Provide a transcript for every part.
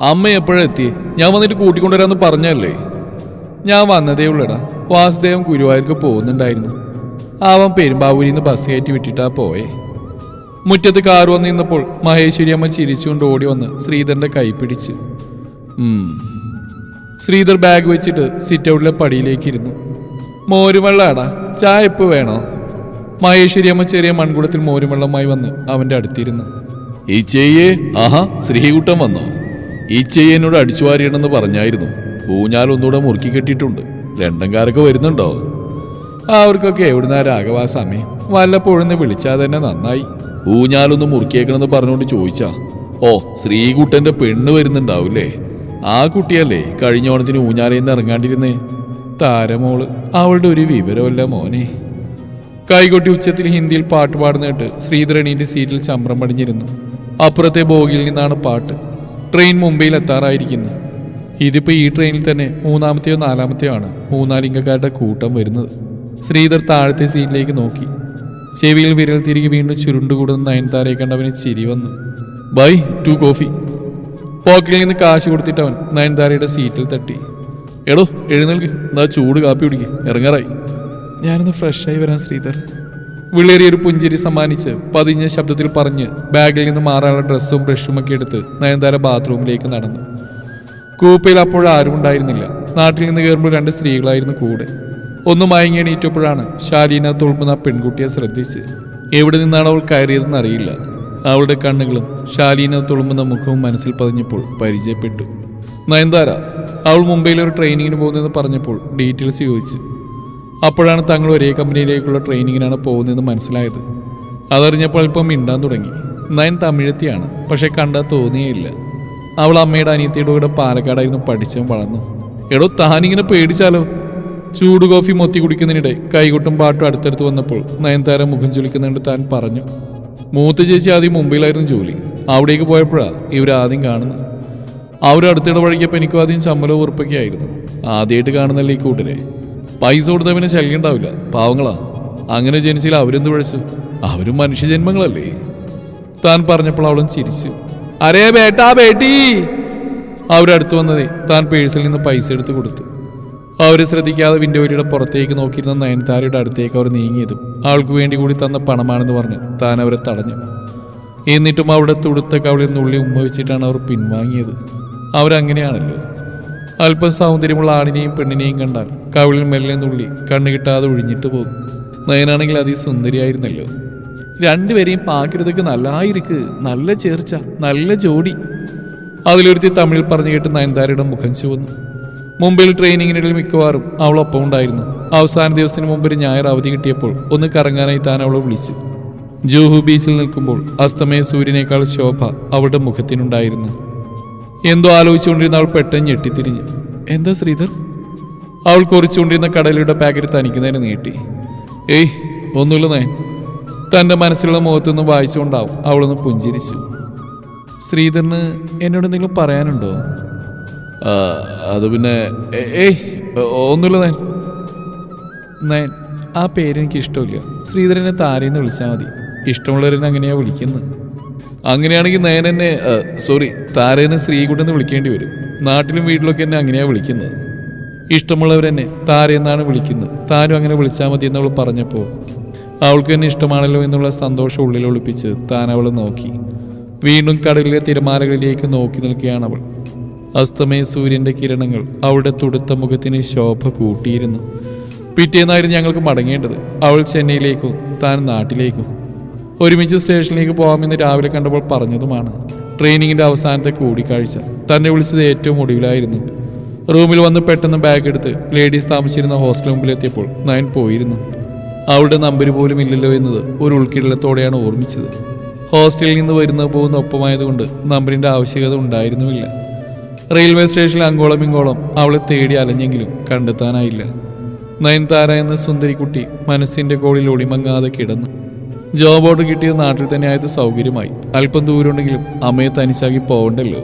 അമ്മ എപ്പോഴെത്തി ഞാൻ വന്നിട്ട് കൂട്ടിക്കൊണ്ടുവരാന്ന് പറഞ്ഞല്ലേ? ഞാൻ വന്നതേ ഉള്ളടാ. വാസുദേവൻ ഗുരുവായൂർക്ക് പോകുന്നുണ്ടായിരുന്നു. അവൻ പെരുമ്പാവൂരിൽ നിന്ന് ബസ് കയറ്റി വിട്ടിട്ടാ പോയേ. മുറ്റത്ത് കാർ വന്ന് നിന്നപ്പോൾ മഹേശ്വരി അമ്മ ചിരിച്ചുകൊണ്ട് ഓടി വന്ന് ശ്രീധരന്റെ കൈ പിടിച്ച്. ശ്രീധർ ബാഗ് വെച്ചിട്ട് സിറ്റ് ഔട്ടിലെ പടിയിലേക്ക് ഇരുന്നു മോരുവെള്ളാടാ ചായ ഇപ്പ് വേണോ? മഹേശ്വരി അമ്മ ചെറിയ മൺകുടത്തിൽ മോരുവെള്ളമായി വന്ന് അവന്റെ അടുത്തിരുന്നു. ഈ ചെയ്യേ. ആഹാ ശ്രീകൂട്ടം വന്നോ? ഈ ചെയ്യ എന്നോട് അടിച്ചു വാരിയണമെന്ന് പറഞ്ഞായിരുന്നു. ഊഞ്ഞാൽ ഒന്നുകൂടെ മുറുക്കി കെട്ടിയിട്ടുണ്ട്. ലണ്ടൻകാരൊക്കെ വരുന്നുണ്ടോ? അവർക്കൊക്കെ എവിടുന്ന രാഘവാ സമയം വല്ലപ്പോഴൊന്ന് വിളിച്ചാൽ തന്നെ നന്നായി. ഊഞ്ഞാലൊന്ന് മുറുക്കിയേക്കണമെന്ന് പറഞ്ഞുകൊണ്ട് ചോദിച്ചാ ഓ ശ്രീകുട്ടന്റെ പെണ്ണ് വരുന്നുണ്ടാവില്ലേ? ആ കുട്ടിയല്ലേ കഴിഞ്ഞ ഓണത്തിന് ഊഞ്ഞാലയിൽ നിന്ന് ഇറങ്ങാണ്ടിരുന്നേ? താരമോൾ അവളുടെ ഒരു വിവരമല്ല മോനെ. കൈകൊട്ടി ഉച്ചത്തിൽ ഹിന്ദിയിൽ പാട്ട് പാടുന്നിട്ട് ശ്രീധരണീന്റെ സീറ്റിൽ ചമ്രം പടിഞ്ഞിരുന്നു അപ്പുറത്തെ ബോഗിയിൽ നിന്നാണ് പാട്ട്. ട്രെയിൻ മുംബൈയിൽ എത്താറായിരിക്കുന്നു ഇതിപ്പോൾ ഈ ട്രെയിനിൽ തന്നെ മൂന്നാമത്തെയോ നാലാമത്തെയോ ആണ് മൂന്നാലിംഗക്കാരുടെ കൂട്ടം വരുന്നത്. ശ്രീധർ താഴത്തെ സീറ്റിലേക്ക് നോക്കി. ചെവിയിൽ വിരൽ തിരികെ വീണ്ടും ചുരുണ്ടുകൂടുന്ന നയൻതാരയെ കണ്ടവന് ചിരി വന്നു. Buy two coffee. പോക്കറ്റിൽ നിന്ന് കാശ് കൊടുത്തിട്ട് അവൻ നയൻതാരയുടെ സീറ്റിൽ തട്ടി. എടോ എഴുന്നേൽക്ക്. എന്നാ ചൂട് കാപ്പി കുടിക്ക്. ഇറങ്ങാറായി. ഞാനൊന്ന് ഫ്രഷായി വരാം ശ്രീധർ. വിളേറിയൊരു പുഞ്ചിരി സമ്മാനിച്ച് പതിഞ്ഞ ശബ്ദത്തിൽ പറഞ്ഞ് ബാഗിൽ നിന്ന് മാറാനുള്ള ഡ്രസ്സും ബ്രഷും ഒക്കെ എടുത്ത് നയൻതാര ബാത്റൂമിലേക്ക് നടന്നു. കൂപ്പയിൽ അപ്പോൾ ആരും ഉണ്ടായിരുന്നില്ല. നാട്ടിൽ നിന്ന് കയറുമ്പോൾ രണ്ട് സ്ത്രീകളായിരുന്നു കൂടെ. ഒന്ന് മയങ്ങി എണീറ്റപ്പോഴാണ് ശാലീന തുളുമ്പുന്ന പെൺകുട്ടിയെ ശ്രദ്ധിച്ച്. എവിടെ നിന്നാണ് അവൾ കയറിയതെന്ന് അറിയില്ല. അവളുടെ കണ്ണുകളും ശാലീന തുളുമ്പുന്ന മുഖവും മനസ്സിൽ പതിഞ്ഞപ്പോൾ പരിചയപ്പെട്ടു. നയൻതാര അവൾ മുംബൈയിൽ ഒരു ട്രെയിനിങ്ങിന് പോകുന്നതെന്ന് പറഞ്ഞപ്പോൾ ഡീറ്റെയിൽസ് ചോദിച്ചു. അപ്പോഴാണ് തങ്ങൾ ഒരേ കമ്പനിയിലേക്കുള്ള ട്രെയിനിങ്ങിനാണ് പോകുന്നതെന്ന് മനസ്സിലായത്. അതറിഞ്ഞപ്പോൾ അല്പം മിണ്ടാൻ തുടങ്ങി. നയൻ തമിഴത്തിയാണ് പക്ഷെ കണ്ടാൽ തോന്നിയേയില്ല. അവൾ അമ്മയുടെ അനിയത്തിയുടെ കൂടെ പാലക്കാടായിരുന്നു പഠിച്ചും വളർന്നു. എടോ താനിങ്ങനെ പേടിച്ചാലോ? ചൂട് കോഫി മൊത്തി കുടിക്കുന്നതിനിടെ കൈകൊട്ടും പാട്ടും അടുത്തടുത്ത് വന്നപ്പോൾ നയൻതാര മുഖം ചുളിക്കുന്നുണ്ട് താൻ പറഞ്ഞു മൂത്ത ചേച്ചി ആദ്യം മുംബൈയിലായിരുന്നു ജോലി. അവിടേക്ക് പോയപ്പോഴാണ് ഇവരാദ്യം കാണുന്നത്. അവരടുത്തിട വഴിക്കപ്പോൾ എനിക്കും ആദ്യം ചമ്മലോ ഉറപ്പൊക്കെ ആയിരുന്നു ആദ്യമായിട്ട് കാണുന്നല്ലേ ഈ കൂട്ടരെ. പൈസ കൊടുത്താൽ പിന്നെ ശല്യം ഉണ്ടാവില്ല. പാവങ്ങളാ. അങ്ങനെ ജനിച്ചാൽ അവരെന്ത് വിളിച്ചു അവരും മനുഷ്യജന്മങ്ങളല്ലേ. താൻ പറഞ്ഞപ്പോൾ അവളും ചിരിച്ചു. അരേ ബേട്ടാ ബേട്ടി! അവരടുത്ത് വന്നതേ താൻ പേഴ്സിൽ നിന്ന് പൈസ എടുത്ത് കൊടുത്തു. അവരെ ശ്രദ്ധിക്കാതെ വിൻഡോയിലൂടെ പുറത്തേക്ക് നോക്കിയിരുന്ന നയൻതാരയുടെ അടുത്തേക്ക് അവർ നീങ്ങിയതും അവൾക്ക് വേണ്ടി കൂടി തന്ന പണമാണെന്ന് പറഞ്ഞ് താൻ അവരെ തടഞ്ഞു. എന്നിട്ടും അവിടെ തുടുത്ത കവളിൽ നുള്ളി ഉമ്മ വെച്ചിട്ടാണ് അവർ പിൻവാങ്ങിയത്. അവരങ്ങനെയാണല്ലോ. അല്പം സൗന്ദര്യമുള്ള ആണിനെയും പെണ്ണിനെയും കണ്ടാൽ കവിളിൽ മെല്ലെ നുള്ളി കണ്ണു കിട്ടാതെ ഒഴിഞ്ഞിട്ട് പോകും. നയനാണെങ്കിൽ അതിസുന്ദരിയായിരുന്നല്ലോ രണ്ടുപേരെയും പാക്കരുതൊക്കെ നല്ലായിരിക്ക്. നല്ല ചേർച്ച നല്ല ജോഡി. അതിലൊരുത്തി തമിഴിൽ പറഞ്ഞു കേട്ട് നയൻതാരയുടെ മുഖം ചുവന്നു. മുംബൈയിൽ ട്രെയിനിങ്ങിനിടയിൽ മിക്കവാറും അവളൊപ്പം ഉണ്ടായിരുന്നു. അവസാന ദിവസത്തിന് മുമ്പ് ഒരു ഞായർ അവധി കിട്ടിയപ്പോൾ ഒന്ന് കറങ്ങാനായി താൻ അവളെ വിളിച്ചു. ജൂഹു ബീച്ചിൽ നിൽക്കുമ്പോൾ അസ്തമയ സൂര്യനേക്കാൾ ശോഭ അവളുടെ മുഖത്തിനുണ്ടായിരുന്നു. എന്തോ ആലോചിച്ചുകൊണ്ടിരുന്ന അവൾ പെട്ടെന്ന് ഞെട്ടിത്തിരിഞ്ഞു. എന്താ ശ്രീധർ? അവൾ കുറിച്ചുകൊണ്ടിരുന്ന കടലയുടെ പാക്കറ്റ് തനിക്ക് നേരെ നീട്ടി. ഏയ് ഒന്നുമില്ല നയൻ. തന്റെ മനസ്സിലുള്ള മുഖത്തൊന്ന് വായിച്ചുകൊണ്ടാവും അവളൊന്ന് പുഞ്ചിരിച്ചു. ശ്രീധറിന് എന്നോട് എന്തെങ്കിലും പറയാനുണ്ടോ? "ആ, അത് പിന്നെ ഏയ് ഒന്നുമില്ല നയൻ. നയൻ ആ പേരെനിക്ക് ഇഷ്ടമില്ല ശ്രീധരനെ താരേന്ന് വിളിച്ചാൽ മതി. ഇഷ്ടമുള്ളവരെന്ന് അങ്ങനെയാണ് വിളിക്കുന്നത് അങ്ങനെയാണെങ്കിൽ നയനെന്നെ സോറി താരേനെ ശ്രീകുട്ടെന്ന് വിളിക്കേണ്ടി വരും. നാട്ടിലും വീട്ടിലൊക്കെ എന്നെ അങ്ങനെയാണ് വിളിക്കുന്നത്. ഇഷ്ടമുള്ളവരെന്നെ താരെന്നാണ് വിളിക്കുന്നത്. താനും അങ്ങനെ വിളിച്ചാൽ മതി എന്നവൾ പറഞ്ഞപ്പോൾ അവൾക്ക് എന്നെ ഇഷ്ടമാണല്ലോ എന്നുള്ള സന്തോഷം ഉള്ളിൽ ഒളിപ്പിച്ച് താൻ അവൾ നോക്കി. വീണ്ടും കടലിലെ തിരമാലകളിലേക്ക് നോക്കി നിൽക്കുകയാണ് അവൾ. അസ്തമയ സൂര്യന്റെ കിരണങ്ങൾ അവളുടെ തുടുത്ത മുഖത്തിന് ശോഭ കൂട്ടിയിരുന്നു. പിറ്റേന്നായിരുന്നു ഞങ്ങൾക്ക് മടങ്ങേണ്ടത്. അവൾ ചെന്നൈയിലേക്കും താൻ നാട്ടിലേക്കും. ഒരുമിച്ച് സ്റ്റേഷനിലേക്ക് പോകാമെന്ന് രാവിലെ കണ്ടപ്പോൾ പറഞ്ഞതുമാണ്. ട്രെയിനിങ്ങിന്റെ അവസാനത്തെ കൂടിക്കാഴ്ച. തന്നെ വിളിച്ചത് ഏറ്റവും ഒടുവിലായിരുന്നു. റൂമിൽ വന്ന് പെട്ടെന്ന് ബാഗ് എടുത്ത് ലേഡീസ് താമസിച്ചിരുന്ന ഹോസ്റ്റൽ മുമ്പിലെത്തിയപ്പോൾ നയൻ പോയിരുന്നു. അവളുടെ നമ്പർ പോലും ഇല്ലല്ലോ എന്നത് ഒരു ഉൾക്കിടലത്തോടെയാണ് ഓർമ്മിച്ചത്. ഹോസ്റ്റലിൽ നിന്ന് വരുന്ന പോകുന്ന ഒപ്പമായതുകൊണ്ട് നമ്പറിന്റെ ആവശ്യകത ഉണ്ടായിരുന്നുമില്ല. റെയിൽവേ സ്റ്റേഷനിൽ അങ്ങോളം ഇങ്ങോളം അവളെ തേടി അലഞ്ഞെങ്കിലും കണ്ടെത്താനായില്ല. നയൻതാര എന്ന സുന്ദരിക്കുട്ടി മനസ്സിന്റെ കോളിൽ ഒളിമങ്ങാതെ കിടന്നു. ജോബ് ഓർഡർ കിട്ടിയ നാട്ടിൽ തന്നെ ആയത് സൗകര്യമായി. അല്പം ദൂരമുണ്ടെങ്കിലും അമ്മയെ തനിച്ചാക്കി പോകണ്ടല്ലോ.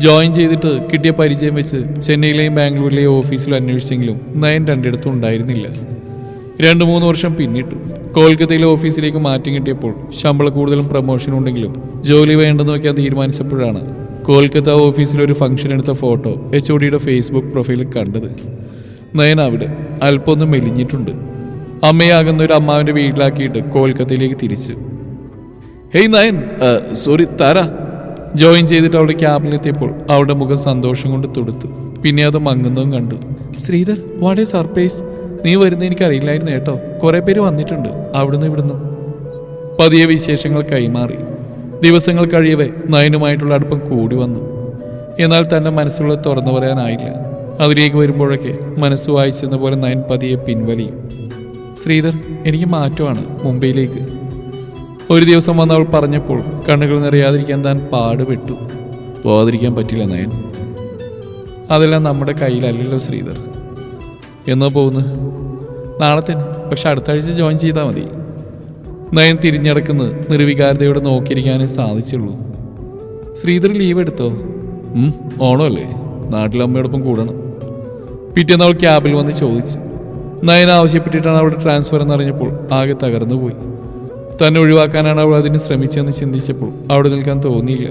ജോയിൻ ചെയ്തിട്ട് കിട്ടിയ പരിചയം വെച്ച് ചെന്നൈയിലെയും ബാംഗ്ലൂരിലെയും ഓഫീസിൽ അന്വേഷിച്ചെങ്കിലും നയൻ രണ്ടിടത്തും ഉണ്ടായിരുന്നില്ല. രണ്ട് മൂന്ന് വർഷം പിന്നിട്ടു. കൊൽക്കത്തയിലെ ഓഫീസിലേക്ക് മാറ്റം കിട്ടിയപ്പോൾ ശമ്പള കൂടുതലും പ്രൊമോഷനും ഉണ്ടെങ്കിലും ജോലി വേണ്ടെന്ന് വയ്ക്കാൻ തീരുമാനിച്ചപ്പോഴാണ് കൊൽക്കത്ത ഓഫീസിലൊരു ഒരു ഫംഗ്ഷൻ എടുത്ത ഫോട്ടോ എച്ച് ഒ ഡിയുടെ ഫേസ്ബുക്ക് പ്രൊഫൈലിൽ കണ്ടത്. നയൻ അവിടെ അല്പൊന്നും മെലിഞ്ഞിട്ടുണ്ട്. അമ്മയാകുന്ന ഒരു അമ്മാവിന്റെ വീട്ടിലാക്കിയിട്ട് കൊൽക്കത്തയിലേക്ക് തിരിച്ചു. Hey Nayan. Sorry Tara. Join ചെയ്തിട്ട് അവളുടെ ക്യാബിലെത്തിയപ്പോൾ അവളുടെ മുഖം സന്തോഷം കൊണ്ട് തൊടുത്തു. പിന്നെ അത് മങ്ങുന്നതും കണ്ടു. ശ്രീധർ വാട്ട് എ സർപ്രൈസ് നീ വരുന്ന എനിക്ക് അറിയില്ലായിരുന്നു കേട്ടോ. കുറെ പേര് വന്നിട്ടുണ്ട്. അവിടുന്ന് ഇവിടുന്ന്. പതിയെ വിശേഷങ്ങൾ കൈമാറി. ദിവസങ്ങൾ കഴിയവേ നയനുമായിട്ടുള്ള അടുപ്പം കൂടി വന്നു. എന്നാൽ തന്റെ മനസ്സുള്ള തുറന്നു പറയാനായില്ല. അതിലേക്ക് വരുമ്പോഴൊക്കെ മനസ്സ് വായിച്ചെന്ന പോലെ നയൻ പതിയെ പിൻവലിയും. ശ്രീധർ എനിക്ക് മാറ്റമാണ് മുംബൈയിലേക്ക്. ഒരു ദിവസം വന്ന് അവൾ പറഞ്ഞപ്പോൾ കണ്ണുകൾ നിറയാതിരിക്കാൻ താൻ പാടുപെട്ടു. പോകാതിരിക്കാൻ പറ്റില്ല നയൻ. അതെല്ലാം നമ്മുടെ കയ്യിലല്ലല്ലോ ശ്രീധർ. എന്നാ പോകുന്നു. നാളെ തന്നെ പക്ഷെ അടുത്ത ആഴ്ച ജോയിൻ ചെയ്താൽ മതി. നയൻ തിരിഞ്ഞടക്കുന്നത് നിർവികാരതയോടെ നോക്കിയിരിക്കാനേ സാധിച്ചുള്ളൂ. ശ്രീധർ ലീവ് എടുത്തോ? ഓണമല്ലേ? നാട്ടിലമ്മയോടൊപ്പം കൂടണം. പിറ്റേന്ന് അവൾ ക്യാബിൽ വന്ന് ചോദിച്ചു. നയൻ ആവശ്യപ്പെട്ടിട്ടാണ് അവിടെ ട്രാൻസ്ഫർ എന്നറിഞ്ഞപ്പോൾ ആകെ തകർന്നു പോയി. തന്നെ ഒഴിവാക്കാനാണ് അവൾ അതിന് ശ്രമിച്ചതെന്ന് ചിന്തിച്ചപ്പോൾ അവിടെ നിൽക്കാൻ തോന്നിയില്ല.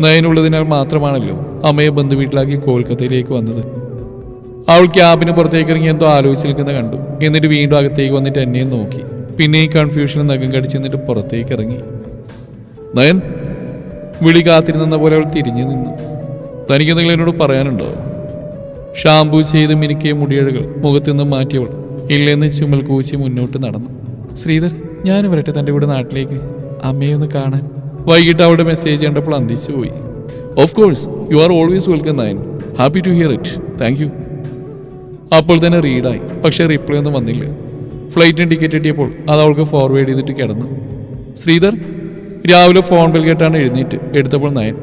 നയനുള്ളതിനാൽ മാത്രമാണല്ലോ അമ്മയെ ബന്ധുവീട്ടിലാക്കി കൊൽക്കത്തയിലേക്ക് വന്നത്. അവൾ ക്യാബിന് പുറത്തേക്ക് ഇറങ്ങി എന്തോ ആലോചിച്ച് നിൽക്കുന്ന കണ്ടു. എന്നിട്ട് വീണ്ടും അകത്തേക്ക് വന്നിട്ട് എന്നെയും നോക്കി. പിന്നെ ഈ കൺഫ്യൂഷന് നഖം കടിച്ച് എന്നിട്ട് പുറത്തേക്ക് ഇറങ്ങി. നയൻ വിളി കാത്തിരുന്ന പോലെ അവൾ തിരിഞ്ഞു നിന്നു. തനിക്ക് എന്തെങ്കിലും എന്നോട് പറയാനുണ്ടോ? ഷാംപൂ ചെയ്ത് മിനുക്കിയ മുടിയഴകൾ മുഖത്തു നിന്ന് മാറ്റിയവൾ ഇല്ലെന്ന് ചുമൽ കൂച്ചി മുന്നോട്ട് നടന്നു. ശ്രീധർ ഞാൻ വരട്ടെ തന്റെ കൂടെ നാട്ടിലേക്ക്. അമ്മയെ ഒന്ന് കാണാൻ. വൈകിട്ട് അവളുടെ മെസ്സേജ് കണ്ടപ്പോൾ അന്തിച്ചു പോയി. Of course you are always welcome Nayan happy to hear it thank you അപ്പോൾ തന്നെ റീഡായി പക്ഷേ റിപ്ലൈ ഒന്നും വന്നില്ല. ഫ്ലൈറ്റിന് ടിക്കറ്റ് കിട്ടിയപ്പോൾ അത് അവൾക്ക് ഫോർവേഡ് ചെയ്തിട്ട് കിടന്നു. ശ്രീധർ രാവിലെ ഫോൺ ബിൽ കേട്ടാണ് എഴുന്നേറ്റ് എടുത്തപ്പോൾ Nayan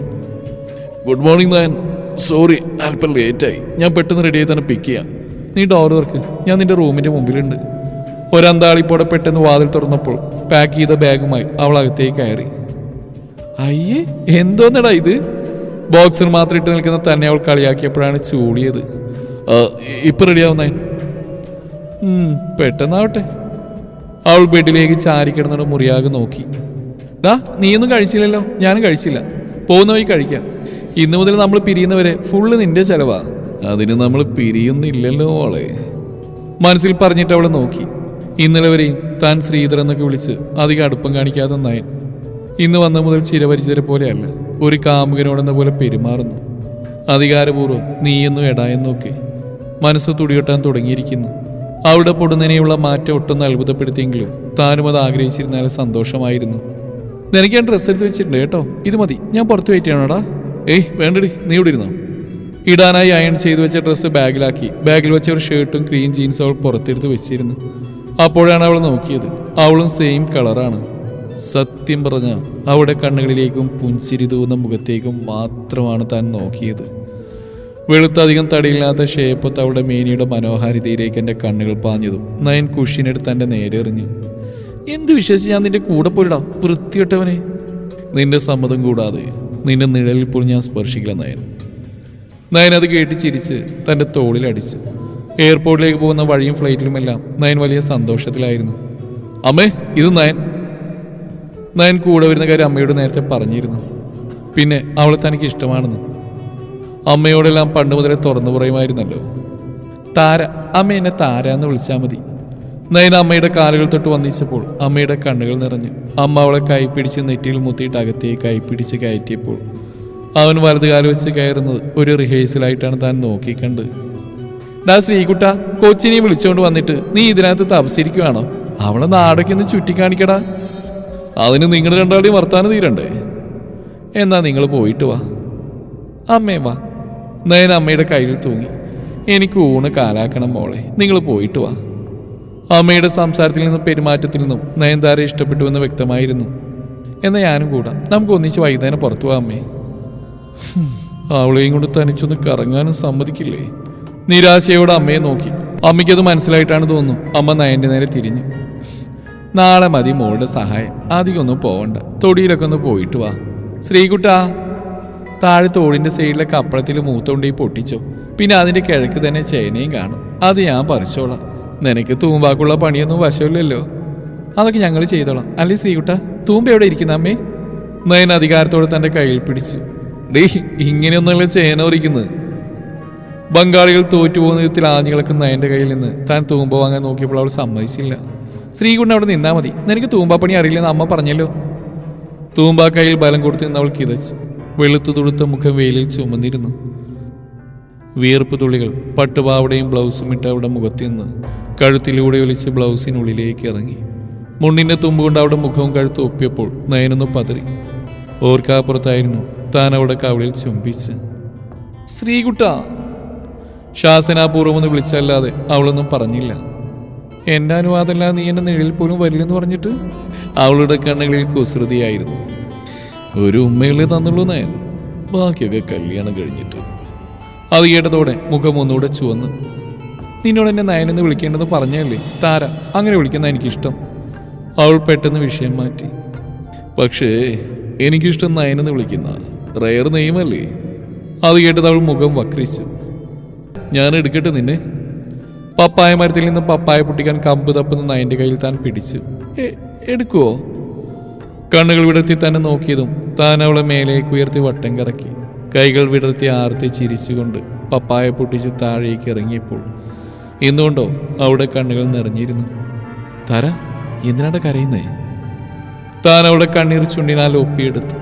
good morning Nayan sorry അല്പം ലേറ്റായി ഞാൻ പെട്ടെന്ന് റെഡിയായി തന്നെ പിക്ക് ചെയ്യാം. നീ ഡോർ തുറക്ക്. ഞാൻ നിന്റെ റൂമിന്റെ മുമ്പിലുണ്ട്. ഒരന്താളിപ്പോടെ പെട്ടെന്ന് വാതിൽ തുറന്നപ്പോൾ പാക്ക് ചെയ്ത ബാഗുമായി അവൾ അകത്തേക്ക് കയറി. അയ്യേ എന്തോന്നടാ ഇത്? ബോക്സിന് മാത്രം ഇട്ട് നിൽക്കുന്ന തന്നെ അവൾ കളിയാക്കിയപ്പോഴാണ് ചൂടിയത്. "ആ, ഇപ്പൊ റെഡിയാവുന്നേ പെട്ടെന്നാവട്ടെ. അവൾ ബെഡിലേക്ക് ചാരി മുറിയാകെ നോക്കി. ഡാ നീയൊന്നും കഴിച്ചില്ലല്ലോ. ഞാനും കഴിച്ചില്ല. പോകുന്ന വഴി കഴിക്കാം. ഇന്നു മുതൽ നമ്മൾ പിരിയുന്നവരെ ഫുള്ള് നിന്റെ ചെലവാ. അതിന് നമ്മൾ പിരിയുന്നില്ലല്ലോ മോളെ. മനസ്സിൽ പറഞ്ഞിട്ട് അവളെ നോക്കി. ഇന്നലെ വരെയും താൻ ശ്രീധർ എന്നൊക്കെ വിളിച്ച് അധികം അടുപ്പം കാണിക്കാതെ നയൻ. ഇന്ന് വന്ന മുതൽ ചിരപരിചിതരെ പോലെയല്ല ഒരു കാമുകനോടെന്ന പോലെ പെരുമാറുന്നു. അധികാരപൂർവം നീയെന്നും എടായെന്നൊക്കെ മനസ്സ് തുടിയൊട്ടാൻ തുടങ്ങിയിരിക്കുന്നു. അവളുടെ പൊടുന്നതിനെയുള്ള മാറ്റം ഒട്ടൊന്ന് അത്ഭുതപ്പെടുത്തിയെങ്കിലും താനും അത് ആഗ്രഹിച്ചിരുന്നാൽ സന്തോഷമായിരുന്നു. നിനക്ക് ഞാൻ ഡ്രസ്സ് എടുത്ത് വെച്ചിട്ടുണ്ട് കേട്ടോ. ഇത് മതി. ഞാൻ പുറത്ത് വെയിറ്റ് ചെയ്യണോടാ. ഏയ് വേണ്ടടി. നീ ഇവിടെ ഇരുന്നോ. ഇടാനായി അയൺ ചെയ്തു വെച്ച ഡ്രസ്സ് ബാഗിലാക്കി. ബാഗിൽ വെച്ച ഒരു ഷർട്ടും ക്രീം ജീൻസും അവൾ പുറത്തെടുത്ത് വെച്ചിരുന്നു. അപ്പോഴാണ് അവൾ നോക്കിയത്. അവളും സെയിം കളറാണ് സത്യം പറഞ്ഞ അവളുടെ കണ്ണുകളിലേക്കും പുഞ്ചിരി തൂന്ന മുഖത്തേക്കും മാത്രമാണ് താൻ നോക്കിയത്. വെളുത്തധികം തടിയില്ലാത്ത ഷേപ്പത്ത് അവളുടെ മേനിയുടെ മനോഹാരിതയിലേക്ക് എന്റെ കണ്ണുകൾ പാഞ്ഞതും നയൻ കുഷിനെടുത്ത് എന്റെ നേരെ എറിഞ്ഞു. എന്ത് വിശ്വസിച്ച് ഞാൻ നിന്റെ കൂടെ പോയിടാം വൃത്തിയിട്ടവനെ നിന്റെ സമ്മതം കൂടാതെ നിന്റെ നിഴലിൽ പോലും ഞാൻ സ്പർശിക്കില്ല നയൻ. നയൻ അത് കേട്ട് ചിരിച്ച് തന്റെ തോളിൽ അടിച്ച്. എയർപോർട്ടിലേക്ക് പോകുന്ന വഴിയും ഫ്ലൈറ്റിലുമെല്ലാം നയൻ വലിയ സന്തോഷത്തിലായിരുന്നു. അമ്മേ ഇത് നയൻ. നയൻ കൂടെ വരുന്ന കാര്യം അമ്മയോട് നേരത്തെ പറഞ്ഞിരുന്നു. പിന്നെ അവൾ തനിക്ക് ഇഷ്ടമാണെന്ന്. അമ്മയോടെല്ലാം പണ്ട് മുതലേ തുറന്നു പറയുമായിരുന്നല്ലോ. താര അമ്മ എന്നെ താര എന്ന് വിളിച്ചാൽ മതി. നയന അമ്മയുടെ കാലുകൾ തൊട്ട് വന്നിച്ചപ്പോൾ അമ്മയുടെ കണ്ണുകൾ നിറഞ്ഞു. അമ്മ അവളെ കൈപ്പിടിച്ച് നെറ്റിയിൽ മുത്തിയിട്ട് അകത്തേക്ക് കൈപ്പിടിച്ച് കയറ്റിയപ്പോൾ അവൻ വലത് കാൽ വെച്ച് കയറുന്നത് ഒരു റിഹേഴ്സലായിട്ടാണ് താൻ നോക്കിക്കണ്ട് ഡാ ശ്രീകുട്ട കൊച്ചിനെ വിളിച്ചുകൊണ്ട് വന്നിട്ട് നീ ഇതിനകത്ത് തപസിരിക്കുവാണോ അവളെ നാടൊക്കെ ഒന്ന് ചുറ്റിക്കാണിക്കടാ. അതിന് നിങ്ങൾ രണ്ടാളുടെയും വർത്താനം തീരണ്ടേ? എന്നാ നിങ്ങൾ പോയിട്ട് വാ. അമ്മേ വാ. നയൻ അമ്മയുടെ കയ്യിൽ തൂങ്ങി. എനിക്ക് ഊണ് കാലാക്കണം മോളെ. നിങ്ങൾ പോയിട്ട് വാ. അമ്മയുടെ സംസാരത്തിൽ നിന്നും പെരുമാറ്റത്തിൽ നിന്നും നയൻതാര ഇഷ്ടപ്പെട്ടുവെന്ന് വ്യക്തമായിരുന്നു. എന്നാൽ ഞാനും കൂടാം. നമുക്ക് ഒന്നിച്ച് വൈകുന്നേരം പുറത്തു പോവാം അമ്മേ. അവളെയും കൊണ്ട് തനിച്ചൊന്ന് കറങ്ങാനും സമ്മതിക്കില്ലേ? നിരാശയോടെ അമ്മയെ നോക്കി. അമ്മയ്ക്കത് മനസ്സിലായിട്ടാണ് തോന്നുന്നു. അമ്മ നയന്റെ നേരെ തിരിഞ്ഞു. നാളെ മതി മോളുടെ സഹായം. അധികം ഒന്നും പോവണ്ട. തൊടിയിലൊക്കെ ഒന്ന് പോയിട്ട് വാ. ശ്രീകുട്ടാ. താഴെ തോടിന്റെ സൈഡിലെ കപ്പളത്തിൽ മൂത്തോണ്ടി പൊട്ടിച്ചോ. പിന്നെ അതിന്റെ കിഴക്ക് തന്നെ ചേനയും കാണും. അത് ഞാൻ പറിച്ചോളാം. നിനക്ക് തൂമ്പാക്കുള്ള പണിയൊന്നും വശമില്ലല്ലോ. അതൊക്കെ ഞങ്ങൾ ചെയ്തോളാം. അല്ലേ ശ്രീകുട്ട? തൂമ്പ എവിടെ ഇരിക്കുന്ന അമ്മേ? നയൻ അധികാരത്തോടെ തന്റെ കയ്യിൽ പിടിച്ചു. ഡേ ഇങ്ങനെയൊന്നല്ല ചേന ഒരിക്കുന്നത് ബംഗാളികൾ തോറ്റുപോകുന്ന വിധത്തിൽ ആഞ്ഞു കിടക്കുന്ന നയന്റെ കയ്യിൽ നിന്ന് താൻ തൂമ്പ വാങ്ങാൻ നോക്കിയപ്പോൾ അവൾ സമ്മതിച്ചില്ല. ശ്രീകുണ്ണ അവിടെ നിന്നാ മതി. നിനക്ക് തൂമ്പാപ്പണി അറിയില്ലെന്ന് അമ്മ പറഞ്ഞല്ലോ. തൂമ്പാ കയ്യിൽ ബലം കൊടുത്ത് നിന്ന് അവൾ കിതച്ചു വെളുത്തു തുടുത്ത മുഖം വെയിലിൽ ചുമന്നിരുന്നു. വിയർപ്പ് തുള്ളികൾ പട്ടുപാവടയും ബ്ലൗസും ഇട്ട് അവിടെ മുഖത്ത് നിന്ന് കഴുത്തിലൂടെ ഒലിച്ച് ബ്ലൗസിനുള്ളിലേക്ക് ഇറങ്ങി. മുണ്ണിന്റെ തുമ്പുകൊണ്ട് അവിടെ മുഖവും കഴുത്ത് ഒപ്പിയപ്പോൾ നയനൊന്ന് പതറി. ഓർക്കാപ്പുറത്തായിരുന്നു താൻ അവിടെ കവിളിൽ ചുംബിച്ച്. ശ്രീകുട്ട ശാസനാപൂർവം ഒന്ന് വിളിച്ചല്ലാതെ അവളൊന്നും പറഞ്ഞില്ല. എന്റെ അനുവാദമല്ല നീ എന്റെ നിഴലിൽ പോലും വരില്ലെന്ന് പറഞ്ഞിട്ട്? അവളുടെ കണ്ണുകളിൽ കുസൃതിയായിരുന്നു. ഒരു ഉമ്മയിലേ തന്നുള്ളൂ നയൻ? ബാക്കിയൊക്കെ കല്യാണം കഴിഞ്ഞിട്ട്. അത് കേട്ടതോടെ മുഖം ഒന്നുകൂടെ ചുവന്നു. നിന്നോട് എന്നെ നയനെന്ന് വിളിക്കേണ്ടെന്ന് പറഞ്ഞല്ലേ താര? അങ്ങനെ വിളിക്കുന്ന എനിക്കിഷ്ടം. അവൾ പെട്ടെന്ന് വിഷയം മാറ്റി. പക്ഷേ എനിക്കിഷ്ടം നയനെന്ന് വിളിക്കുന്ന റയർ നെയ്മല്ലേ? അത് കേട്ടത് അവൾ മുഖം വക്രിച്ചു. ഞാൻ എടുക്കട്ടെ നിന്നെ. പപ്പായ മരത്തിൽ നിന്ന് പപ്പായ പൊട്ടിക്കാൻ കമ്പ് തപ്പുന്ന നയന്റെ കയ്യിൽ താൻ പിടിച്ചു. "എ- എടുക്കുവോ? കണ്ണുകൾ വിടർത്തി തന്നെ നോക്കിയതും താൻ അവളെ മേലേക്ക് ഉയർത്തി വട്ടം കറക്കി. കൈകൾ വിടർത്തി ആർത്തി ചിരിച്ചുകൊണ്ട് പപ്പായ പൊട്ടിച്ച് താഴേക്ക് ഇറങ്ങിയപ്പോൾ എന്തുകൊണ്ടോ അവിടെ കണ്ണുകൾ നിറഞ്ഞിരുന്നു. തര എന്തിനാണ് കരയുന്നേ? താൻ അവിടെ കണ്ണീർ ചുണ്ടിനാൽ ഒപ്പിയെടുത്തു.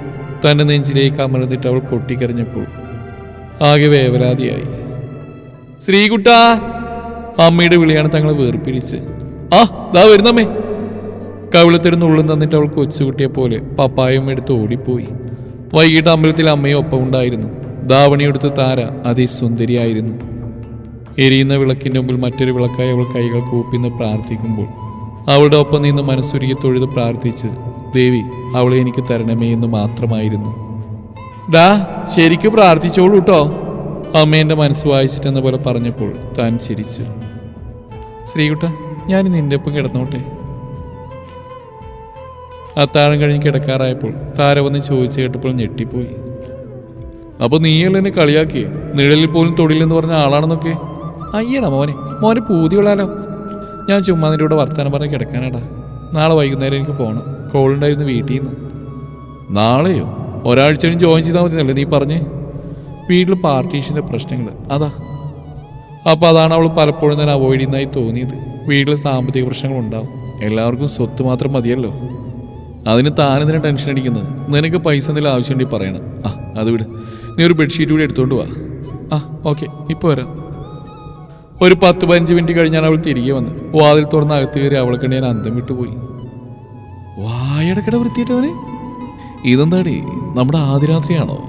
തന്റെ നെഞ്ചിലേക്ക് അമർന്നിട്ട് അവൾ പൊട്ടിക്കരഞ്ഞപ്പോൾ ആകെ വേവലാതിയായി. ശ്രീകുട്ട അമ്മയുടെ വിളിയാണ് തങ്ങളെ വേർപിരിച്ച്. ആ ദാ വരുന്നമ്മേ. കവിളത്തിരുന്ന് ഉള്ളിൽ തന്നിട്ട് അവൾ കൊച്ചുകുട്ടിയെ പോലെ പപ്പായും എടുത്ത് ഓടിപ്പോയി. വൈകിട്ട് അമ്പലത്തിൽ അമ്മയും ഒപ്പം ഉണ്ടായിരുന്നു. ധാവണിയെടുത്ത് താര അതിസുന്ദരിയായിരുന്നു എരിയുന്ന വിളക്കിന്റെ മുമ്പിൽ മറ്റൊരു വിളക്കായി അവൾ കൈകൾ കൂപ്പിന്ന് പ്രാർത്ഥിക്കുമ്പോൾ അവളുടെ ഒപ്പം നിന്ന് മനസ്സുരുകി തൊഴുത് പ്രാർത്ഥിച്ച് ദേവി അവളെ എനിക്ക് തരണമേ എന്ന് മാത്രമായിരുന്നു. ഡാ ശരിക്കും പ്രാർത്ഥിച്ചോളൂ കേട്ടോ അമ്മേന്റെ മനസ്സ് വായിച്ചിട്ടെന്ന പോലെ പറഞ്ഞപ്പോൾ താൻ ചിരിച്ചു. ശ്രീകുട്ട ഞാൻ നിന്റെ ഒപ്പം കിടന്നോട്ടെ. അത്താഴം കഴിഞ്ഞ് കിടക്കാറായപ്പോൾ താര വന്ന് ചോദിച്ചു കേട്ടപ്പോൾ ഞെട്ടിപ്പോയി. അപ്പൊ നീയല്ല എന്നെ കളിയാക്കിയേ? നിഴലിൽ പോലും തൊഴിലെന്ന് പറഞ്ഞ ആളാണെന്നൊക്കെ? അയ്യടാ മോനെ മോനെ പൂതി കൊള്ളാലോ ഞാൻ ചുമ്മാ നിന്റെ കൂടെ വർത്താനം പറഞ്ഞ് കിടക്കാനാടാ. നാളെ വൈകുന്നേരം എനിക്ക് പോകണം കോൾ ഉണ്ടായിരുന്നു വീട്ടിൽ നിന്ന് നാളെയോ? ഒരാഴ്ച കഴിഞ്ഞ് ജോയിൻ ചെയ്താൽ മതിയെന്നല്ലേ നീ പറഞ്ഞേ? വീട്ടിൽ പാർട്ടീഷന്റെ പ്രശ്നങ്ങൾ അതാ. അപ്പോൾ അതാണ് അവൾ പലപ്പോഴും ഞാൻ അവോയ്ഡ് ചെയ്യുന്നതായി തോന്നിയത്. വീട്ടിൽ സാമ്പത്തിക പ്രശ്നങ്ങളുണ്ടാവും. എല്ലാവർക്കും സ്വത്ത് മാത്രം മതിയല്ലോ. അതിന് താനെന്തിനാ ടെൻഷൻ അടിക്കുന്നത്? നിനക്ക് പൈസ എന്തെങ്കിലും ആവശ്യമുണ്ടെങ്കിൽ പറയണം. ആ അത് വിട്. നീ ഒരു ബെഡ്ഷീറ്റ് കൂടി എടുത്തുകൊണ്ട് വാ. ആ ഓക്കെ ഇപ്പോൾ വരാം. ഒരു പത്ത് പതിനഞ്ച് മിനിറ്റ് കഴിഞ്ഞാണ് അവൾ തിരികെ വന്ന്. വാതിൽ തുറന്ന് അകത്ത് കയറി അവളെ കണ്ട് ഞാൻ അന്തം വിട്ടുപോയി വായടക്കട വൃത്തിയിട്ടവന് ഇതെന്താടി? നമ്മുടെ ആദിരാത്രിയാണോ?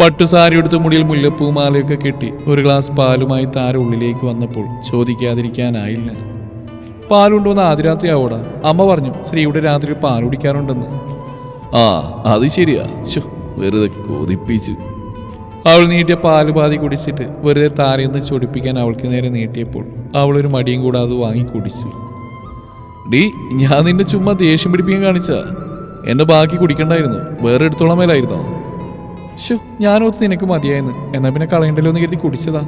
പട്ടുസാരി എടുത്ത് മുടിയിൽ മുല്ലപ്പൂ മാലയൊക്കെ കെട്ടി ഒരു ഗ്ലാസ് പാലുമായി താര ഉള്ളിലേക്ക് വന്നപ്പോൾ ചോദിക്കാതിരിക്കാനായില്ല. പാലുണ്ടോന്ന് ആദിരാത്രി ആവോടാ അമ്മ പറഞ്ഞു ശ്രീയുടെ രാത്രി പാൽ കുടിക്കാറുണ്ടെന്ന്. ആ അത് ശരിയാ. ശോ വെറുതെ കൊതിപ്പിച്ചു. അവൾ നീട്ടിയ പാൽ പാതി കുടിച്ചിട്ട് വെറുതെ താരയൊന്ന് ചൊടിപ്പിക്കാൻ അവൾക്ക് നേരെ നീട്ടിയപ്പോൾ അവൾ ഒരു മടിയും കൂടാതെ വാങ്ങി കുടിച്ചു. ഡീ ഞാൻ നിന്നെ ചുമ്മാ ദേഷ്യം പിടിപ്പിക്കാൻ കാണിച്ച എന്റെ ബാക്കി കുടിക്കണ്ടായിരുന്നു. വേറെ എടുത്തോളം മേലായിരുന്നോ? ഷോ ഞാനോത്ത് നിനക്ക് മതിയായിരുന്നു. എന്നാ പിന്നെ കളയണ്ടല്ലോ എന്ന് കരുതി കുടിച്ചതാ.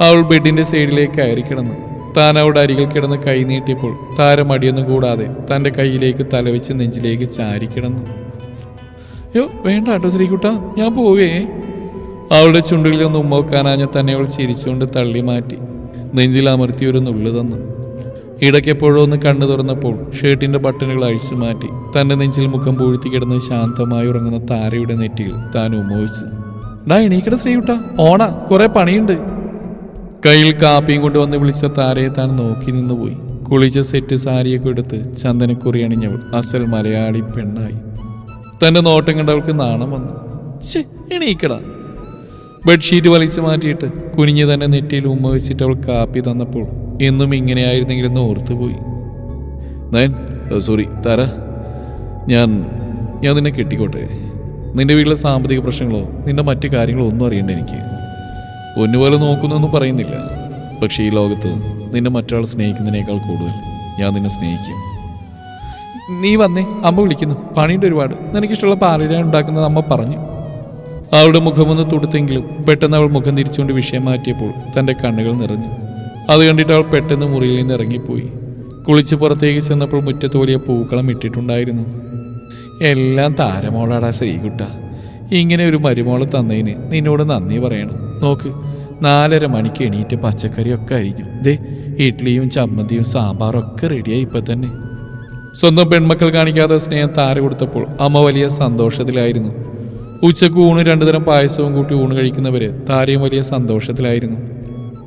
അവൾ ബെഡിന്റെ സൈഡിലേക്ക് കയറി കിടന്നു. താൻ അവിടെ അരികിൽ കിടന്ന് കൈ നീട്ടിയപ്പോൾ താരം അടിയൊന്നും കൂടാതെ തന്റെ കൈയിലേക്ക് തലവെച്ച് നെഞ്ചിലേക്ക് ചാരി കിടന്നു. യോ വേണ്ട കേട്ടോ ശ്രീകുട്ട ഞാൻ പോവേ. അവളുടെ ചുണ്ടുകളിൽ ഒന്ന് ഉമ്മോക്കാനാഞ്ഞ തന്നെ അവൾ ചിരിച്ചുകൊണ്ട് തള്ളി മാറ്റി നെഞ്ചിൽ അമർത്തി ഒരു നുള്ളു തന്നു. ഇടയ്ക്കെപ്പോഴോ ഒന്ന് കണ്ണു തുറന്നപ്പോൾ ഷർട്ടിന്റെ ബട്ടണുകൾ അഴിച്ചു മാറ്റി തന്റെ നെഞ്ചിൽ മുഖം പൂഴ്ത്തി കിടന്ന് ശാന്തമായി ഉറങ്ങുന്ന താരയുടെ നെറ്റിയിൽ താൻ ഉമ്മോയിച്ചു ഡാ എണീക്കട ശ്രീകുട്ട ഓണ കുറെ പണിയുണ്ട്. കയ്യിൽ കാപ്പിയും കൊണ്ട് വന്ന് വിളിച്ച താരയെ താൻ നോക്കി നിന്നുപോയി. കുളിച്ച സെറ്റ് സാരിയൊക്കെ എടുത്ത് ചന്ദനക്കുറി അണിഞ്ഞവൾ അസൽ മലയാളി പെണ്ണായി. തന്റെ നോട്ടം കണ്ടവൾക്ക് നാണം വന്നു. ശേ എണീക്കടാ. ബെഡ്ഷീറ്റ് വലിച്ചു മാറ്റിയിട്ട് കുനിഞ്ഞു തന്നെ നെറ്റിയിൽ ഉമ്മ വെച്ചിട്ട് അവൾ കാപ്പി തന്നപ്പോൾ എന്നും ഇങ്ങനെയായിരുന്നെങ്കിലെന്ന് ഓർത്തുപോയി. നയൻ സോറി താര ഞാൻ ഞാൻ നിന്നെ കെട്ടിക്കോട്ടെ. നിന്റെ വീട്ടിലെ സാമ്പത്തിക പ്രശ്നങ്ങളോ നിന്റെ മറ്റു കാര്യങ്ങളോ ഒന്നും അറിയണ്ട എനിക്ക്. പൊന്നുപോലെ നോക്കുന്നൊന്നും പറയുന്നില്ല. പക്ഷേ ഈ ലോകത്ത് നിന്നെ മറ്റൊരാൾ സ്നേഹിക്കുന്നതിനേക്കാൾ കൂടുതൽ ഞാൻ നിന്നെ സ്നേഹിക്കും. നീ വന്നേ അമ്മ വിളിക്കുന്നു. പണിയുണ്ട് ഒരുപാട്. നിനക്കിഷ്ടമുള്ള പാലിട ഉണ്ടാക്കുന്നത് അമ്മ പറഞ്ഞു. അവളുടെ മുഖമൊന്ന് തുടുത്തെങ്കിലും പെട്ടെന്ന് അവൾ മുഖം തിരിച്ചുകൊണ്ട് വിഷയം മാറ്റിയപ്പോൾ തന്റെ കണ്ണുകൾ നിറഞ്ഞു. അത് കണ്ടിട്ട് അവൾ പെട്ടെന്ന് മുറിയിൽ നിന്ന് ഇറങ്ങിപ്പോയി. കുളിച്ച് പുറത്തേക്ക് ചെന്നപ്പോൾ മുറ്റത്ത് വലിയ പൂക്കളം ഇട്ടിട്ടുണ്ടായിരുന്നു. എല്ലാം താരമോളാടാ ശ്രീകുട്ട. ഇങ്ങനെ ഒരു മരുമോളെ തന്നതിന് നിന്നോട് നന്ദി പറയണം. നോക്ക് നാലര മണിക്ക് എണീറ്റ് പച്ചക്കറിയൊക്കെ അരിഞ്ഞു. ദേ ഇഡ്ഡലിയും ചമ്മന്തിയും സാമ്പാറും ഒക്കെ റെഡിയായി ഇപ്പൊ തന്നെ. സ്വന്തം പെൺമക്കൾ കാണിക്കാതെ സ്നേഹം താര കൊടുത്തപ്പോൾ അമ്മ വലിയ സന്തോഷത്തിലായിരുന്നു. ഉച്ചയ്ക്ക് ഊണ് രണ്ടു തരം പായസവും കൂട്ടി ഊണ് കഴിക്കുന്നവര് താരയും വലിയ സന്തോഷത്തിലായിരുന്നു.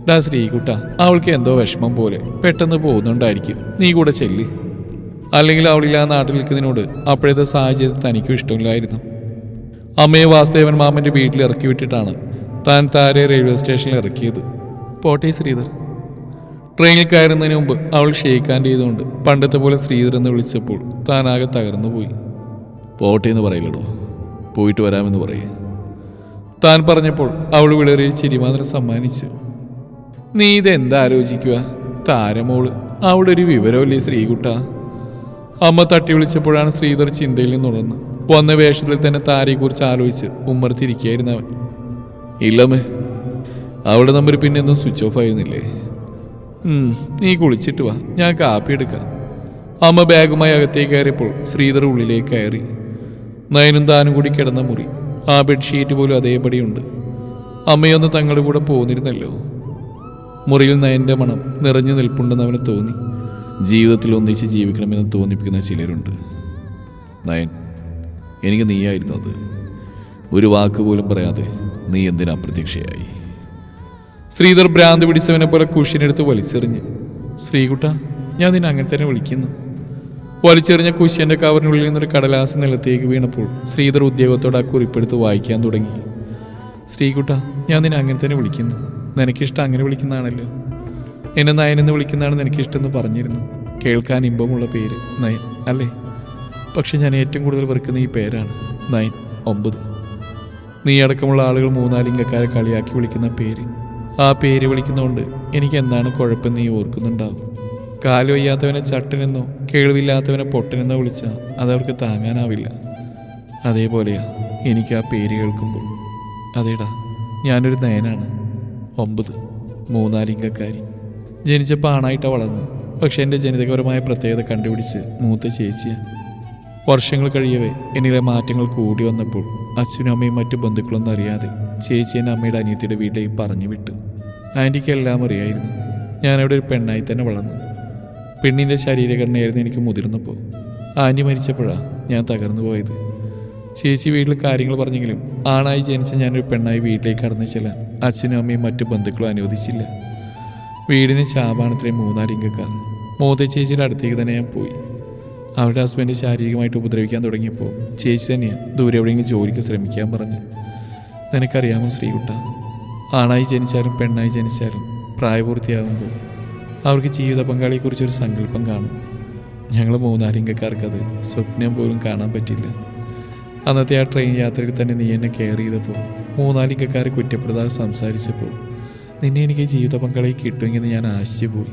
ഡാ ശ്രീകുട്ട അവൾക്ക് എന്തോ വിഷമം പോലെ പെട്ടെന്ന് പോകുന്നുണ്ടായിരിക്കും. നീ കൂടെ ചെല്ല്. അല്ലെങ്കിൽ അവളില്ല നാട്ടിൽ നിൽക്കുന്നതിനോട് അപ്പോഴത്തെ സാഹചര്യത്തിൽ തനിക്കും ഇഷ്ടമില്ലായിരുന്നു. അമ്മയെ വാസുദേവൻ മാമന്റെ വീട്ടിൽ ഇറക്കി വിട്ടിട്ടാണ് താൻ താരെ റെയിൽവേ സ്റ്റേഷനിൽ ഇറക്കിയത്. പോട്ടെ ശ്രീധർ. ട്രെയിനിൽ കയറുന്നതിന് മുമ്പ് അവൾ ഷെയ്ക്ക് ഹാൻഡ് ചെയ്തുകൊണ്ട് പണ്ടത്തെ പോലെ ശ്രീധർ എന്ന് വിളിച്ചപ്പോൾ താനാകെ തകർന്നുപോയി തകർന്നു പോയി. പോട്ടെ എന്ന് പറയില്ലടോ. പോയിട്ട് വരാമെന്ന് പറയേ. താൻ പറഞ്ഞപ്പോൾ അവൾ വിളറിയ ചിരി മാത്രം സമ്മാനിച്ചു. നീ ഇതെന്താ ആലോചിക്കുക? താരമോൾ അവിടെ ഒരു വിവരമല്ലേ ശ്രീകുട്ട? അമ്മ തട്ടി വിളിച്ചപ്പോഴാണ് ശ്രീധർ ചിന്തയിൽ നിന്നുണർന്ന് വന്ന വേഷത്തിൽ തന്നെ താരയെക്കുറിച്ച് ആലോചിച്ച് ഉമ്മർത്തിരിക്കുകയായിരുന്നു അവൻ. ഇല്ലമ്മേ. അവിടെ നമ്പർ പിന്നെ ഒന്നും സ്വിച്ച് ഓഫ് ആയിരുന്നില്ലേ? നീ കുളിച്ചിട്ട് വാ. ഞാൻ കാപ്പി എടുക്കാം. അമ്മ ബാഗുമായി അകത്തേക്ക് കയറിയപ്പോൾ ശ്രീധർ ഉള്ളിലേക്ക് കയറി. നയനും താനും കൂടി കിടന്ന മുറി. ആ ബെഡ്ഷീറ്റ് പോലും അതേപടിയുണ്ട്. അമ്മയൊന്ന് തങ്ങളുടെ കൂടെ പോന്നിരുന്നല്ലോ. മുറിയിൽ നയന്റെ മണം നിറഞ്ഞു നിൽപ്പുണ്ടെന്ന് അവന് തോന്നി. ജീവിതത്തിൽ ഒന്നിച്ച് ജീവിക്കണമെന്ന് തോന്നിപ്പിക്കുന്ന ചിലരുണ്ട്. നയൻ എനിക്ക് നീയായിരുന്നു അത്. ഒരു വാക്ക് പോലും പറയാതെ നീ എന്തിനാ പ്രത്യക്ഷയായി? ശ്രീധർ ഭ്രാന്ത് പിടിച്ചവനെ പോലെ കുഷ്യനെടുത്ത് വലിച്ചെറിഞ്ഞ് ശ്രീകുട്ട ഞാൻ നിന്നെ അങ്ങനെ തന്നെ വിളിക്കുന്നു. വലിച്ചെറിഞ്ഞ കുഷ്യന്റെ കവറിനുള്ളിൽ നിന്നൊരു കടലാസ് നിലത്തേക്ക് വീണപ്പോൾ ശ്രീധർ ഉദ്യോഗത്തോടെ ആ കുറിപ്പെടുത്ത് വായിക്കാൻ തുടങ്ങി. ശ്രീകുട്ട ഞാൻ നിന്നെ അങ്ങനെ തന്നെ വിളിക്കുന്നു. നിനക്കിഷ്ടം അങ്ങനെ വിളിക്കുന്നതാണല്ലോ. എന്നെ നയനെന്ന് വിളിക്കുന്നതാണ് നിനക്കിഷ്ടമെന്ന് പറഞ്ഞിരുന്നു. കേൾക്കാൻ ഇമ്പമുള്ള പേര് നയൻ അല്ലേ? പക്ഷെ ഞാൻ ഏറ്റവും കൂടുതൽ വെറുക്കുന്ന ഈ പേരാണ് നയൻ ഒമ്പത്. നീ അടക്കമുള്ള ആളുകൾ മൂന്നാലിംഗക്കാരെ കളിയാക്കി വിളിക്കുന്ന പേര്. ആ പേര് വിളിക്കുന്നതുകൊണ്ട് എനിക്ക് എന്താണ് കുഴപ്പം നീ ഓർക്കുന്നുണ്ടാവും. കാൽ വയ്യാത്തവനെ ചട്ടനെന്നോ കേൾവില്ലാത്തവനെ പൊട്ടനെന്നോ വിളിച്ചാൽ അതവർക്ക് താങ്ങാനാവില്ല. അതേപോലെയാ എനിക്ക് ആ പേര് കേൾക്കുമ്പോൾ. അതേടാ ഞാനൊരു നയനാണ്. ഒമ്പത് മൂന്നാലിംഗക്കാരി. ജനിച്ചപ്പോൾ ആണായിട്ടാണ് വളർന്നു പക്ഷെ എന്റെ ജനിതകപരമായ പ്രത്യേകത കണ്ടുപിടിച്ച് മൂത്ത ചേച്ചിയാണ് വർഷങ്ങൾ കഴിയവേ എന്നിലെ മാറ്റങ്ങൾ കൂടി വന്നപ്പോൾ അച്ഛനും അമ്മയും മറ്റു ബന്ധുക്കളൊന്നും അറിയാതെ ചേച്ചി അമ്മയുടെ അനിയത്തിയുടെ വീട്ടിലേക്ക് പറഞ്ഞു വിട്ടു. ആന്റിക്ക് എല്ലാം അറിയായിരുന്നു. ഞാനവിടെ ഒരു പെണ്ണായി തന്നെ വളർന്നു. പെണ്ണിന്റെ ശരീരഘടനയായിരുന്നു എനിക്ക് മുതിർന്നപ്പോൾ. ആന്റി മരിച്ചപ്പോഴാണ് ഞാൻ തകർന്നു പോയത്. ചേച്ചി വീട്ടിൽ കാര്യങ്ങൾ പറഞ്ഞെങ്കിലും ആണായി ജനിച്ച ഞാനൊരു പെണ്ണായി വീട്ടിലേക്ക് കടന്നു ചെല്ലാൻ അച്ഛനും അമ്മയും മറ്റു ബന്ധുക്കളും അനുവദിച്ചില്ല. വീടിന് ശാപാണത്രയും മൂന്നാലിംഗക്കാർ. മൂത്ത ചേച്ചിയുടെ അടുത്തേക്ക് തന്നെ ഞാൻ പോയി. അവരുടെ ഹസ്ബൻഡ് ശാരീരികമായിട്ട് ഉപദ്രവിക്കാൻ തുടങ്ങിയപ്പോൾ ചേച്ചി തന്നെയാണ് ദൂരെ എവിടെയെങ്കിലും ജോലിക്ക് ശ്രമിക്കാൻ പറഞ്ഞു. നിനക്കറിയാമോ ശ്രീകുട്ട ആണായി ജനിച്ചാലും പെണ്ണായി ജനിച്ചാലും പ്രായപൂർത്തിയാകുമ്പോൾ അവർക്ക് ജീവിത പങ്കാളിയെക്കുറിച്ചൊരു സങ്കല്പം കാണും. ഞങ്ങൾ മൂന്നാലിംഗക്കാർക്കത് സ്വപ്നം പോലും കാണാൻ പറ്റില്ല. അന്നത്തെ ആ ട്രെയിൻ യാത്രയിൽ തന്നെ നീ എന്നെ കെയർ ചെയ്തപ്പോൾ മൂന്നാലിംഗക്കാരെ കുറ്റപ്പെടുത്താതെ സംസാരിച്ചപ്പോൾ നിന്നെ എനിക്ക് ജീവിത പങ്കാളിയെ കിട്ടുമെന്ന് ഞാൻ ആശിച്ചു പോയി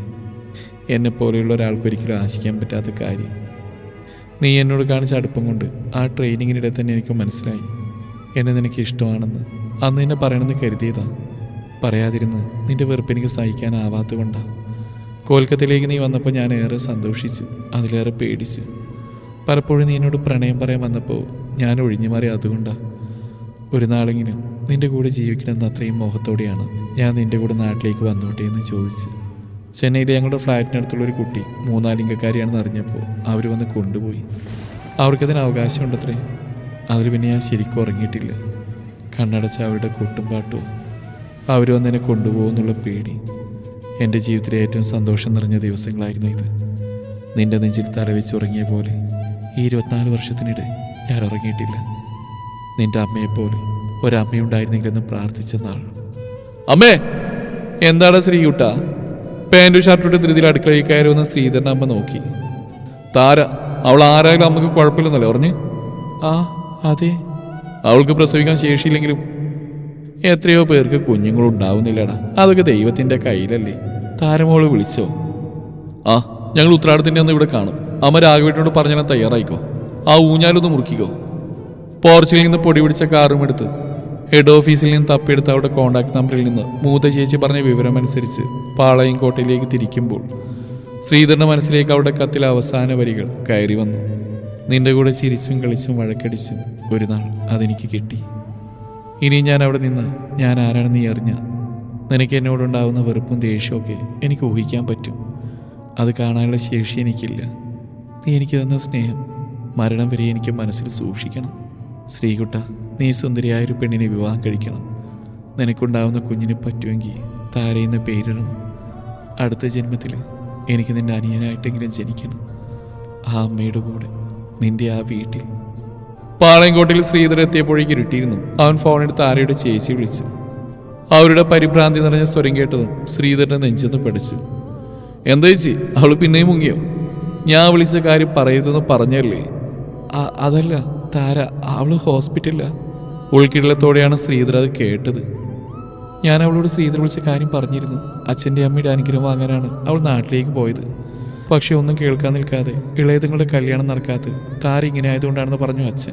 എന്നെ പോലെയുള്ള ഒരാൾക്ക് ആശിക്കാൻ പറ്റാത്ത കാര്യം നീ എന്നോട് കാണിച്ച അടുപ്പം കൊണ്ട് ആ ട്രെയിനിങ്ങിനിടെ തന്നെ എനിക്ക് മനസ്സിലായി. എന്നെ നിനക്ക് ഇഷ്ടമാണെന്ന്. അന്ന് എന്നെ പറയണമെന്ന് കരുതിയതാ. പറയാതിരുന്ന് നിന്റെ വെറുപ്പ് എനിക്ക് സഹിക്കാനാവാത്തതുകൊണ്ടാണ് കൊൽക്കത്തയിലേക്ക് നീ വന്നപ്പോൾ ഞാൻ ഏറെ സന്തോഷിച്ചു. അതിലേറെ പേടിച്ചു. പലപ്പോഴും നീ എന്നോട് പ്രണയം പറയാൻ വന്നപ്പോൾ ഞാൻ ഒഴിഞ്ഞു മാറി അതുകൊണ്ടാണ് ഒരു നാളെങ്കിലും നിന്റെ കൂടെ ജീവിക്കണമെന്ന് അത്രയും മോഹത്തോടെയാണ് ഞാൻ നിന്റെ കൂടെ നാട്ടിലേക്ക് വന്നോട്ടെ എന്ന് ചോദിച്ചു. ചെന്നൈയിലെ ഞങ്ങളുടെ ഫ്ലാറ്റിനടുത്തുള്ള ഒരു കുട്ടി മൂന്നാലിംഗക്കാരിയാണെന്ന് അറിഞ്ഞപ്പോൾ അവർ വന്ന് കൊണ്ടുപോയി. അവർക്കതിന് അവകാശമുണ്ടത്രേ. അതിൽ പിന്നെ ഞാൻ ശരിക്കും ഉറങ്ങിയിട്ടില്ല. കണ്ണടച്ച അവരുടെ കൊട്ടും പാട്ടും. അവർ വന്നെന്നെ കൊണ്ടുപോകുമെന്നുള്ള പേടി. എന്റെ ജീവിതത്തിലെ ഏറ്റവും സന്തോഷം നിറഞ്ഞ ദിവസങ്ങളായിരുന്നു ഇത്. നിന്റെ നെഞ്ചിൽ തലവെച്ച് ഉറങ്ങിയ പോലെ ഈ ഇരുപത്തിനാല് വർഷത്തിനിടെ ഞാൻ ഉറങ്ങിയിട്ടില്ല. നിന്റെ അമ്മയെപ്പോലെ ഒരമ്മയുണ്ടായിരുന്നെങ്കിലെന്ന് പ്രാർത്ഥിച്ച നാൾ. അമ്മേ! എന്താണ് ശ്രീകുട്ട പാന്റും ഷർട്ടും ഇട്ട് ധൃതിയിൽ അടുക്കളയിൽ കയറി വന്ന ശ്രീധരൻ അമ്മ നോക്കി. താര അവൾ ആരായാലും അമ്മയ്ക്ക് കുഴപ്പമില്ലെന്നല്ലേ പറഞ്ഞ്? ആ അതെ. അവൾക്ക് പ്രസവിക്കാൻ ശേഷിയില്ലെങ്കിലും എത്രയോ പേർക്ക് കുഞ്ഞുങ്ങളുണ്ടാവുന്നില്ലടാ. അതൊക്കെ ദൈവത്തിന്റെ കയ്യിലല്ലേ. താരമോൾ വിളിച്ചോ? ആ ഞങ്ങൾ ഉത്രാടത്തിന്റെ അന്ന് ഇവിടെ കാണും. അമ്മ രാഘവേട്ടനോട് പറഞ്ഞാൽ തയ്യാറായിക്കോ? ആ ഊഞ്ഞാലൊന്ന് മുറുക്കിക്കോ? പോർച്ചുഗലിൽ നിന്ന് പൊടി പിടിച്ച കാറും എടുത്ത് ഹെഡ് ഓഫീസിൽ നിന്ന് തപ്പിയെടുത്ത അവിടെ കോൺടാക്ട് നമ്പറിൽ നിന്ന് മൂത്ത ചേച്ചി പറഞ്ഞ വിവരമനുസരിച്ച് പാളയം കോട്ടയിലേക്ക് തിരിക്കുമ്പോൾ ശ്രീധരന്റെ മനസ്സിലേക്ക് അവിടെ കത്തിലെ അവസാന വരികൾ കയറി വന്നു. നിന്റെ കൂടെ ചിരിച്ചും കളിച്ചും വഴക്കടിച്ചും ഒരു നാൾ അതെനിക്ക് കിട്ടി. ഇനി ഞാൻ അവിടെ നിന്ന് ഞാൻ ആരാണെന്ന് നീ അറിഞ്ഞ? നിനക്ക് എന്നോടുണ്ടാവുന്ന വെറുപ്പും ദേഷ്യമൊക്കെ എനിക്ക് ഊഹിക്കാൻ പറ്റും. അത് കാണാനുള്ള ശേഷി എനിക്കില്ല. നീ എനിക്ക് തന്ന സ്നേഹം മരണം വരെ എനിക്ക് മനസ്സിൽ സൂക്ഷിക്കണം. ശ്രീകുട്ട നീ സുന്ദരിയായ ഒരു പെണ്ണിനെ വിവാഹം കഴിക്കണം. നിനക്കുണ്ടാവുന്ന കുഞ്ഞിനെ പറ്റുമെങ്കിൽ താരയുന്ന പേരിടണം അടുത്ത ജന്മത്തിൽ എനിക്ക് നിന്റെ അനിയനായിട്ടെങ്കിലും ജനിക്കണം. ആ അമ്മയുടെ കൂടെ നിന്റെ ആ വീട്ടിൽ. പാളയംകോട്ടിൽ ശ്രീധർ എത്തിയപ്പോഴേക്ക് ഇരുട്ടിയിരുന്നു. അവൻ ഫോണെടുത്ത് ആരയുടെ ചേച്ചി വിളിച്ചു. അവരുടെ പരിഭ്രാന്തി നിറഞ്ഞ സ്വരം കേട്ടതും ശ്രീധരനെ നെഞ്ചെന്ന് പഠിച്ചു എന്താ ചേച്ചി? അവൾ പിന്നെയും മുങ്ങിയോ? ഞാൻ വിളിച്ച കാര്യം പറയരുതെന്ന് പറഞ്ഞല്ലേ? "അ- അതല്ല താര അവൾ ഹോസ്പിറ്റലില്ല ഉൾക്കിടലത്തോടെയാണ് ശ്രീധർ അത് കേട്ടത്. ഞാൻ അവളോട് ശ്രീധർ വിളിച്ച കാര്യം പറഞ്ഞിരുന്നു. അച്ഛന്റെ അമ്മയുടെ അനുഗ്രഹം വാങ്ങാനാണ് അവൾ നാട്ടിലേക്ക് പോയത്. പക്ഷെ ഒന്നും കേൾക്കാൻ നിൽക്കാതെ ഇളയതുങ്ങളുടെ കല്യാണം നടക്കാത്ത താര ഇങ്ങനെ ആയതുകൊണ്ടാണെന്ന് പറഞ്ഞു അച്ഛൻ.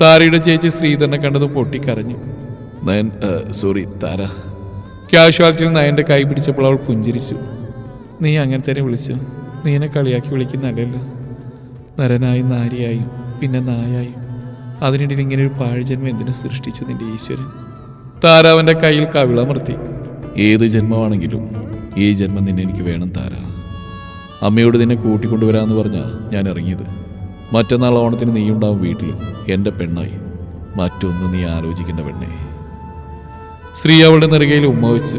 താരയുടെ ചേച്ചി ശ്രീധരനെ കണ്ടതും പൊട്ടിക്കരഞ്ഞു. നയൻ സോറി താര. കാഷ്വാലിറ്റിയിൽ നയന്റെ കൈ പിടിച്ചപ്പോൾ അവൾ പുഞ്ചിരിച്ചു. നീ അങ്ങനെ തന്നെ വിളിച്ചു. നീ എന്നെ കളിയാക്കി വിളിക്കുന്നല്ലല്ലോ നരനായും നാരിയായും പിന്നെ നായായും. അതിനിടയിൽ ഇങ്ങനെ ഒരു പാഴ്ജന്മം എന്തിനു സൃഷ്ടിച്ചു നിന്റെ ഈശ്വരൻ? താര അവന്റെ കയ്യിൽ കവിളമർത്തി ഏത് ജന്മമാണെങ്കിലും ഈ ജന്മം നിന്നെ എനിക്ക് വേണം താര. അമ്മയോട് നിന്നെ കൂട്ടിക്കൊണ്ടുവരാമെന്ന് പറഞ്ഞാ ഞാൻ ഇറങ്ങിയത്. മറ്റന്നാൾ ഓണത്തിന് നീ ഉണ്ടാവും വീട്ടിൽ എന്റെ പെണ്ണായി. മറ്റൊന്നും നീ ആലോചിക്കേണ്ട പെണ്ണേ. ശ്രീ അവളുടെ നെറുകയിൽ ഉമ്മ വെച്ചു